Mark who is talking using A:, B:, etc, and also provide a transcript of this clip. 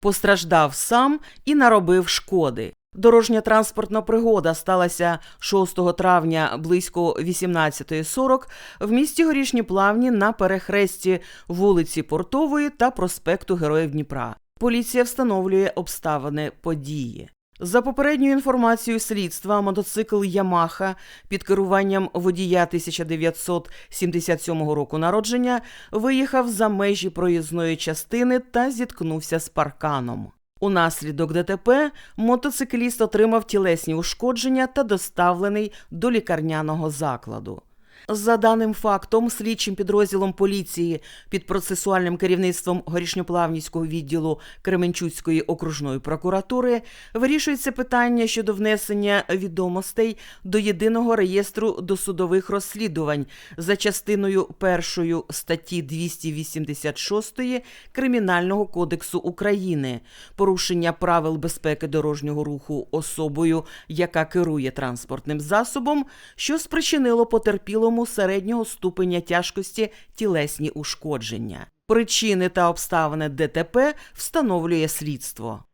A: постраждав сам і наробив шкоди. Дорожня транспортна пригода сталася 6 травня близько 18.40 в місті Горішні Плавні на перехресті вулиці Портової та проспекту Героїв Дніпра. Поліція встановлює обставини події. За попередньою інформацією слідства, мотоцикл Ямаха під керуванням водія 1977 року народження виїхав за межі проїзної частини та зіткнувся з парканом. Унаслідок ДТП мотоцикліст отримав тілесні ушкодження та доставлений до лікарняного закладу. За даним фактом, слідчим підрозділом поліції під процесуальним керівництвом горішньоплавнівського відділу Кременчуцької окружної прокуратури вирішується питання щодо внесення відомостей до єдиного реєстру досудових розслідувань за частиною першою статті 286 Кримінального кодексу України. Порушення правил безпеки дорожнього руху особою, яка керує транспортним засобом, що спричинило потерпілому середнього ступеня тяжкості тілесні ушкодження. Причини та обставини ДТП встановлює слідство.